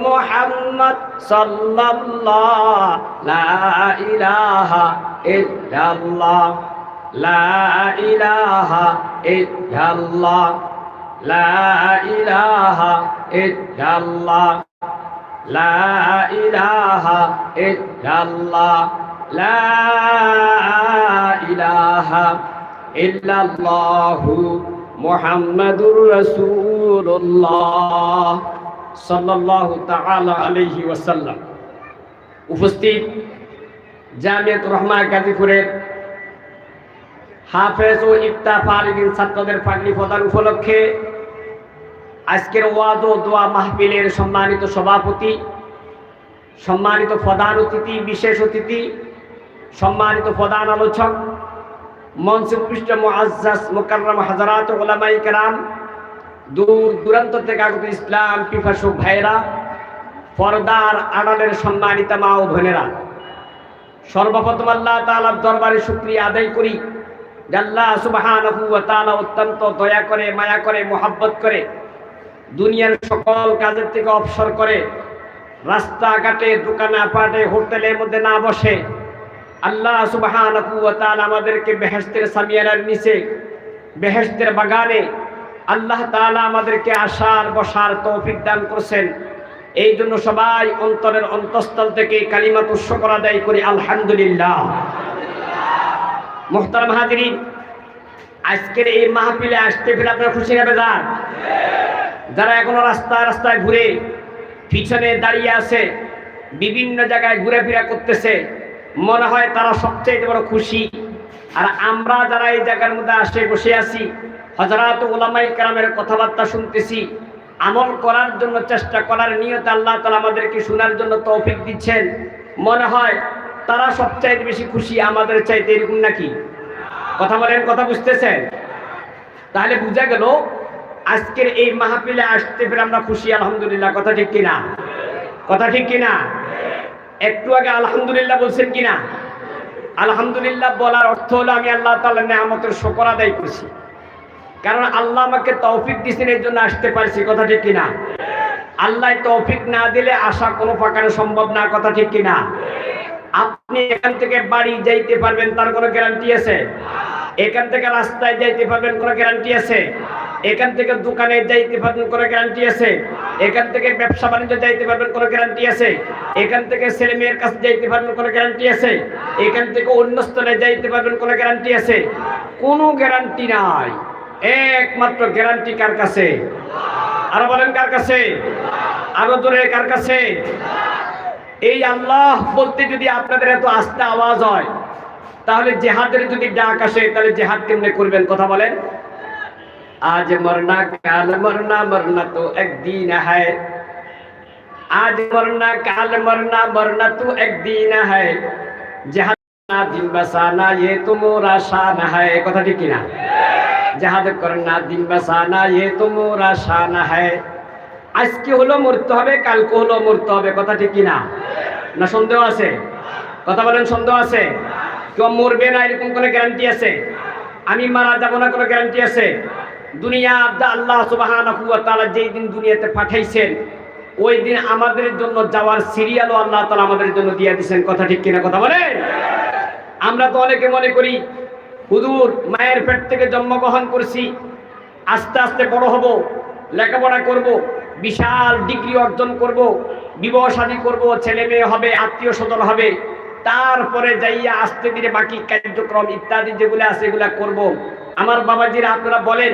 মোহাম্মদ সাল্লাল্লাহ, লা ইলাহা ইল্লাল্লাহ, লা ইলাহা ইল্লাল্লাহ, লা ইলাহা ইল্লাল্লাহ, লা ইলাহা ইল্লাল্লাহ, লা ইলাহা ইল্লাল্লাহু মুহাম্মাদুর রাসূলুল্লাহ সাল্লাল্লাহু তাআলা আলাইহি ওয়াসাল্লাম। উপস্থিত জামিয়াত রহমা গাজীপুরের হাফেজ ও ইফতা ফারিদিন ছাত্রদের পাগলি প্রদান উপলক্ষে আজকের ওয়াজ ও দোয়া মাহফিলের সম্মানিত সভাপতি, সম্মানিত প্রধান অতিথি, বিশেষ অতিথি, সম্মানিত প্রধান আলোচক হাজারাত ওলামাই দূর থেকে ইসলাম ভাইরা মা সর্বপ্রথম আল্লাহ দরবারে শুকরিয়া আদায় করি অত্যন্ত দয়া করে, মায়া করে, মোহাব্বত করে, দুনিয়ার সকল কাজের থেকে অবসর করে, রাস্তাঘাটে, দোকানে, আপাটে, হোটেলের মধ্যে না বসে আল্লাহ তাআলা আমাদেরকে বেহেশতের সামিয়ানার নিচে, বেহেশতের বাগানে আল্লাহ তাআলা আমাদেরকে আসার বসার তৌফিক দান করছেন। এই জন্য সবাই অন্তরের অন্তঃস্থল থেকে কালিমা তুষ্য করা দেয় করি, আলহামদুলিল্লাহ। মোহতারাম হাজিরিন, আজকের এই মাহফিলে আসতে ফিরে আপনারা খুশি হবে যান যারা এখনও রাস্তায় রাস্তায় ঘুরে পিছনে দাঁড়িয়ে আছে, বিভিন্ন জায়গায় ঘুরে ফিরা করতেছে মনে হয় তারা সবচেয়ে বড় খুশি। আর আমরা যারা এই জায়গার মধ্যে আসে, বসে আছি হজরাত ওলামাই কারামের কথাবার্তা শুনতেছি, আমল করার জন্য চেষ্টা করার নিয়ত আল্লাহ তালা আমাদেরকে শোনার জন্য তৌফিক দিচ্ছেন। মনে হয় তারা সবচাইতে বেশি খুশি আমাদের চাইতে এরকম নাকি? কথা বলেন, কথা বুঝতেছেন? তাহলে বুঝা গেল, আজকের এই মাহফিলে আসতে ফের আমরা খুশি, আলহামদুলিল্লাহ। কথা ঠিক কিনা? কথা ঠিক কিনা? একটু আগে আলহামদুলিল্লাহ বলছেন কিনা? আলহামদুলিল্লাহ বলার অর্থ হলো আমি আল্লাহ তাআলার নেয়ামতের শুকর আদায় করছি। কারণ আল্লাহ আমাকে তৌফিক দিয়েছেন, এর জন্য আসতে পারছি, কথা ঠিক কিনা? আল্লাহ তৌফিক না দিলে আসা কোনো প্রকারে সম্ভব না, কথা ঠিক কিনা? আপনি এখান থেকে বাড়ি যাইতে পারবেন, তার কোনো গ্যারান্টি আছে? এখান থেকে রাস্তায় যাইতে পারবেন, কোনো গ্যারান্টি আছে? এখান থেকে দোকানে যাইতে পারবেন, কোনো গ্যারান্টি আছে? এখান থেকে ব্যবসা বাণিজ্য যাইতে পারবেন, কোনো গ্যারান্টি আছে? এখান থেকে ছেলে মেয়ের কাছে যাইতে পারবেন, কোনো গ্যারান্টি আছে? এখান থেকে অন্য স্থলে যাইতে পারবেন, কোনো গ্যারান্টি আছে? কোনো গ্যারান্টি নাই। একমাত্র গ্যারান্টি কার কাছে? আরও বলেন কার কাছে? আরও দূরে কার কাছে? এই আল্লাহ বলতে যদি আপনাদের এত আস্তে আওয়াজ হয়, তাহলে জেহাদের যদি ডাক আসে, তাহলে জেহাদ কেমনে করবেন? কথা বলেন। আজ মরনা কাল মরনা মরনা তো একদিন হ্যায় আজ মরনা কাল মরনা মরনা তো একদিন হ্যায় জেহাদ না দিন বাসানা ये तो मोरा शान है কথা ঠিক কিনা জেহাদ করনা দিন বাসানা ये तो मोरा शान है আজকে হলো মরতে হবে কালকে হলো মরতে হবে কথা ঠিক কিনা না সন্দেহ আছে কথা বলেন সন্দেহ আছে কেউ মরবে না এরকম কোনো গ্যারান্টি আছে আমি মারা যাব না কোনো গ্যারান্টি আছে দুনিয়া আল্লাহ সুবহানাহু ওয়া তাআলা যেই দিন দুনিয়াতে পাঠাইছেন, ওই দিন আমাদের জন্য যাওয়ার সিরিয়ালও আল্লাহ তাআলা আমাদের জন্য দিয়ে দিয়েছেন কথা ঠিক কিনা কথা বলেন আমরা তো অনেকে মনে করি, হুজুর, মায়ের পেট থেকে জন্মগ্রহণ করছি, আস্তে আস্তে বড় হব, লেখাপড়া করব, বিশাল ডিগ্রি অর্জন করব, বিবাহ শাদী করব, ছেলে মেয়ে হবে, আত্মীয় স্বজন হবে, তারপরে যাইয়া আস্তে ধীরে বাকি কার্যক্রম ইত্যাদি যেগুলো আছে এগুলা করব। আমার বাবাজিরা আপনারা বলেন,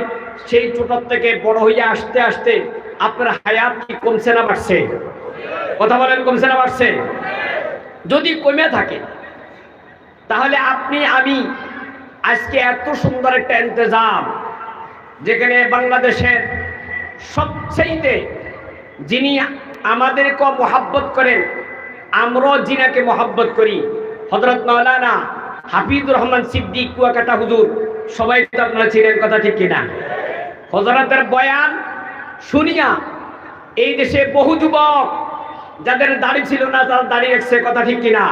সেই ছোটর থেকে বড় হইয়া আসতে আসতে আপনার হায়াত কি কমছে না বাড়ছে? কথা বলেন, কমছে না বাড়ছে? যদি কমে থাকে, তাহলে আপনি, আমি আজকে এত সুন্দর একটা ইন্তজাম যেখানে বাংলাদেশের সবচেয়ে যিনি আমাদেরকে মহাব্বত করেন, আমরাও জিনাকে মহাব্বত করি হজরত মাওলানা হাফিজুর রহমান সিদ্দিক কুয়াকাটা হুজুর। সবাই তো আপনারা ছিলেন কথা ঠিক কিনা? হজরতের বয়ান শুনিয়া এই দেশে বহু যুবক যাদের দাড়ি ছিল না, তারা দাড়ি রাখছে কথা ঠিক কিনা?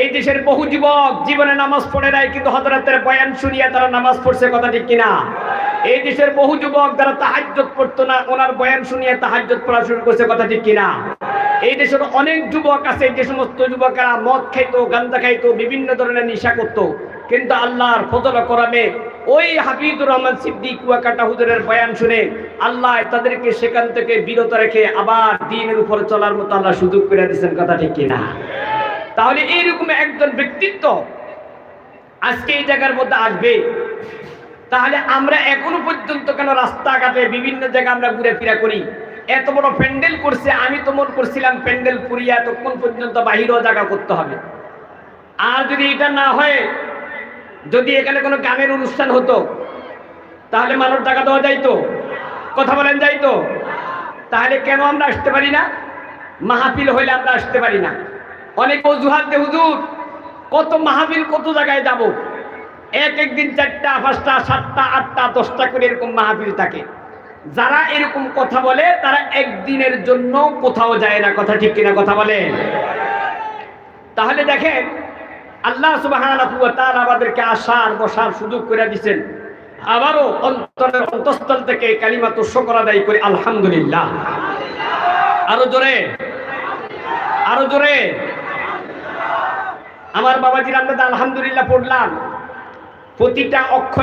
এই দেশের বহু যুবক জীবনে নামাজ পড়ে নাই, কিন্তু হজরতের বয়ান শুনিয়া তারা নামাজ পড়ছে কথা ঠিক কিনা? এই দেশের বহু যুবক যারা তাহাজ্জত পড়তো না, ওনার বয়ান শুনিয়া তাহাজ্জত পড়া শুরু করছে কথা ঠিক কিনা? এই দেশের অনেক যুবক আছে, যে সমস্ত যুবকেরা মদ খাইতো, গান্দা খাইতো, বিভিন্ন ধরনের নেশা করতো। কিন্তু আল্লাহর ফজল করামে ওই হাফিজুর রহমান সিদ্দিক কুয়াকাটা হুজুরের বয়ান শুনে আল্লাহ তাদেরকে সেখান থেকে বিরত রেখে আবার দিনের উপর চলার মতো আল্লাহ সুযোগ করে দিচ্ছেন কথা ঠিক কিনা? তাহলে এইরকম একজন ব্যক্তিত্ব আজকে এই জায়গার মধ্যে আসবে। তাহলে আমরা এখনও পর্যন্ত কেন রাস্তাঘাটে বিভিন্ন জায়গায় আমরা ঘুরে ফিরা করি? এত বড় প্যান্ডেল করছে, আমি তো মন করছিলাম প্যান্ডেল পুরিয়া এতক্ষণ পর্যন্ত বাহিরও জায়গা করতে হবে। আর যদি এটা না হয় যদি এখানে কোনো গানের অনুষ্ঠান হতো, তাহলে মানুষ টাকা দেওয়া যাইতো, কথা বলেন যাইতো, তাহলে কেন আমরা আসতে পারি না? মাহফিল হইলে আমরা আসতে পারি না। অনেক অজুহাত দে, হুজুর, কত মাহফিল, কত জায়গায় যাব? এক একদিন চারটা, পাঁচটা, সাতটা, আটটা, দশটা করে এরকম মাহফিল থাকে। যারা এরকম কথা বলে, তারা একদিনের জন্য কোথাও যায় না। কথা ঠিক কিনা কথা বলে তাহলে দেখেন আল্লাহ আমাদেরকে আসার বসার সুযোগ করে দিচ্ছেন আবারও অন্তরের অন্তঃস্থল থেকে কালিমা তো শুকর আদায় করে, আলহামদুলিল্লাহ। আরও জোরে আরও জোরে। আমার বাবাজির আমরা আলহামদুলিল্লাহ পড়লাম। প্রতিটা অক্ষরে